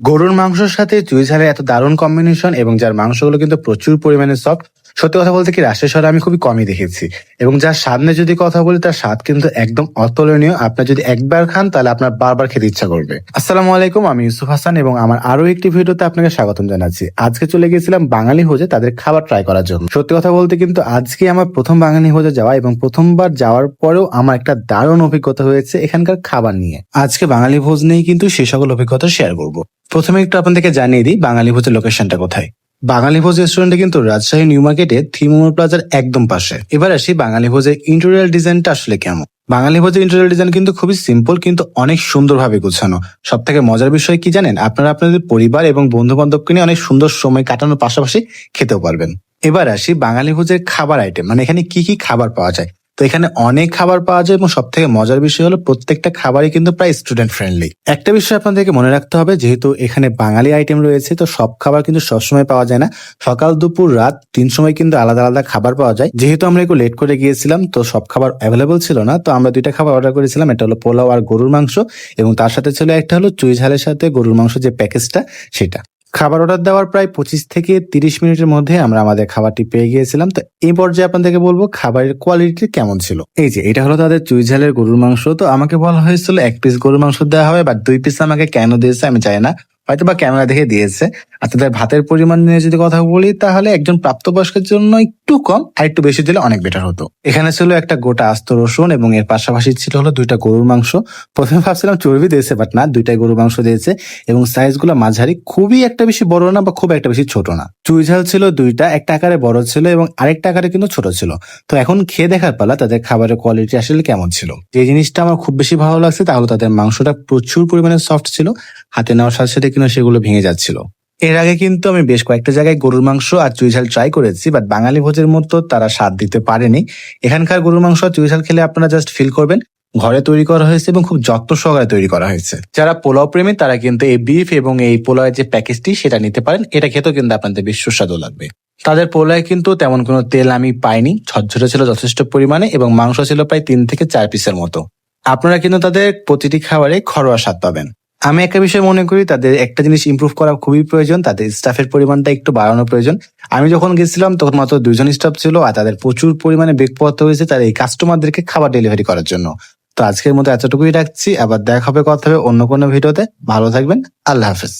গরুর মাংসের সাথে চুই ঝালের এত দারুণ কম্বিনেশন এবং যার মাংসগুলো কিন্তু প্রচুর পরিমাণে সফট সত্যি কথা বলতে কি, রাজশাহী শহরে আমি খুবই কমই দেখেছি। এবং যার সামনে যদি কথা বলি, তার স্বাদ কিন্তু একদম অতুলনীয়। আপনি যদি একবার খান, তাহলে আপনার বারবার খেতে ইচ্ছা করবে। আসসালামু আলাইকুম, আমি ইউসুফ হাসান এবং আমার আরও একটি ভিডিওতে আপনাকে স্বাগতম জানাচ্ছি। আজকে চলে গিয়েছিলাম বাঙালি হোজে তাদের খাবার ট্রাই করার জন্য। সত্যি কথা বলতে কিন্তু আজকে আমার প্রথম বাঙালি হোজে যাওয়া এবং প্রথমবার যাওয়ার পরেও আমার একটা দারুণ অভিজ্ঞতা হয়েছে এখানকার খাবার নিয়ে। আজকে বাঙালি ভোজ নিয়ে কিন্তু সে সকল অভিজ্ঞতা শেয়ার করব। প্রথমে একটু আপনাদেরকে জানিয়ে দিই, বাঙালি ভোজের লোকেশনটা কোথায়। বাঙালি ভোজ রেস্টুরেন্টে কিন্তু রাজশাহী নিউ মার্কেটে থিমোর প্লাজার একদম পাশে। এবার আসি বাঙালি ভোজের ইন্টেরিয়াল ডিজাইনটা আসলে কেমন? বাঙালি ভোজের ইন্টেরিয়াল ডিজাইন কিন্তু খুবই সিম্পল কিন্তু অনেক সুন্দরভাবে গোছানো। সব থেকে মজার বিষয় কি জানেন? আপনারা আপনাদের পরিবার এবং বন্ধু বান্ধবকে নিয়ে অনেক সুন্দর সময় কাটানোর পাশাপাশি খেতেও পারবেন। এবার আসি বাঙালি ভোজের খাবার আইটেম মানে এখানে কি কি খাবার পাওয়া যায়? তো এখানে অনেক খাবার পাওয়া যায় এবং সব থেকে মজার বিষয় হলো প্রত্যেকটা খাবারই কিন্তু প্রায় স্টুডেন্ট ফ্রেন্ডলি একটা বিষয় আপনাদেরকে মনে রাখতে হবে, যেহেতু এখানে বাঙালি আইটেম রয়েছে, তো সব খাবার কিন্তু সবসময় পাওয়া যায় না। সকাল, দুপুর, রাত তিন সময় কিন্তু আলাদা আলাদা খাবার পাওয়া যায়। যেহেতু আমরা একটু লেট করে গিয়েছিলাম, তো সব খাবার অ্যাভেলেবল ছিল না, তো আমরা দুইটা খাবার অর্ডার করেছিলাম। এটা হলো পোলাও আর গরুর মাংস এবং তার সাথে ছিল একটা হলো চুই ঝালের সাথে গরুর মাংস যে প্যাকেজটা সেটা। খাবার অর্ডার দেওয়ার প্রায় পঁচিশ থেকে তিরিশ মিনিটের মধ্যে আমরা আমাদের খাবারটি পেয়ে গিয়েছিলাম। তো এই পর্যায়ে আপনাদেরকে বলব খাবারের কোয়ালিটি কেমন ছিল? এই যে, এটা হলো তাদের চুই ঝালের গরুর মাংস। তো আমাকে বলা হয়েছিল এক পিস গরুর মাংস দেওয়া হবে বা দুই পিস আমাকে কেন দিয়েছে আমি চাই না। হয়তো বা ক্যামেরা দেখে দিয়েছে। আর তাদের ভাতের পরিমাণ নিয়ে যদি কথা বলি, তাহলে একজন প্রাপ্তবয়স্কের জন্য একটু কম, আর একটু বেশি দিলে অনেক বেটার হতো। এখানে ছিল একটা গোটা আস্ত রসুন এবং এর পাশাপাশি ছিল হলো দুইটা গরুর মাংস। প্রথমে ভাবছিলাম চর্বি দিয়েছে বাট না, দুইটাই গরুর মাংস দিয়েছে এবং সাইজগুলো মাঝারি, খুবই একটা বেশি বড় না বা খুব একটা বেশি ছোট না। চুই ঝাল ছিল দুইটা, একটা আকারে বড় ছিল এবং আরেকটা আকারে কিন্তু ছোট ছিল। তো এখন খেয়ে দেখার পালা, তাদের খাবারের কোয়ালিটি আসলে কেমন ছিল? যে জিনিসটা আমার খুব বেশি ভালো লাগছে, তাহলে তাদের মাংসটা প্রচুর পরিমাণে সফট ছিল। হাতে নেওয়ার সাথে সাথে কিন্তু সেগুলো ভেঙে যাচ্ছিল। এর আগে কিন্তু আমি বেশ কয়েকটা জায়গায় গরুর মাংস আর চুই ঝাল ট্রাই করেছি বাট বাঙালি ভোজের মতো তারা স্বাদ দিতে পারেনি। এখানকার গরুর মাংস আর চুই ঝাল খেলে আপনারা জাস্ট ফিল করবেন, ঘরে তৈরি করা হয়েছে এবং খুব যত্ন সহকারে তৈরি করা হয়েছে। যারা পোলাও প্রেমী, তারা কিন্তু এই বিফ এবং এই পোলাওয়ের যে প্যাকেজটি সেটা নিতে পারেন। এটা খেতেও কিন্তু আপনাদের বেশ সুস্বাদু লাগবে। তাদের পোলায় কিন্তু তেমন কোনো তেল আমি পাইনি, ঝরঝরে ছিল যথেষ্ট পরিমাণে এবং মাংস ছিল প্রায় তিন থেকে চার পিসের মতো। আপনারা কিন্তু তাদের প্রতিটি খাবারে ঘরোয়া স্বাদ পাবেন। আমি একটা বিষয় মনে করি, তাদের একটা জিনিস ইম্প্রুভ করা খুবই প্রয়োজন, তাদের স্টাফের পরিমাণটা একটু বাড়ানো প্রয়োজন। আমি যখন গেছিলাম, তখন মাত্র দুজন স্টাফ ছিল আর তাদের প্রচুর পরিমাণে বেগ পড়তে হয়েছে তাদের এই কাস্টমারদেরকে খাবার ডেলিভারি করার জন্য। তো আজকের মতো এতটুকুই রাখছি, আবার দেখা হবে, কথা হবে অন্য কোনো ভিডিওতে। ভালো থাকবেন, আল্লাহ হাফেজ।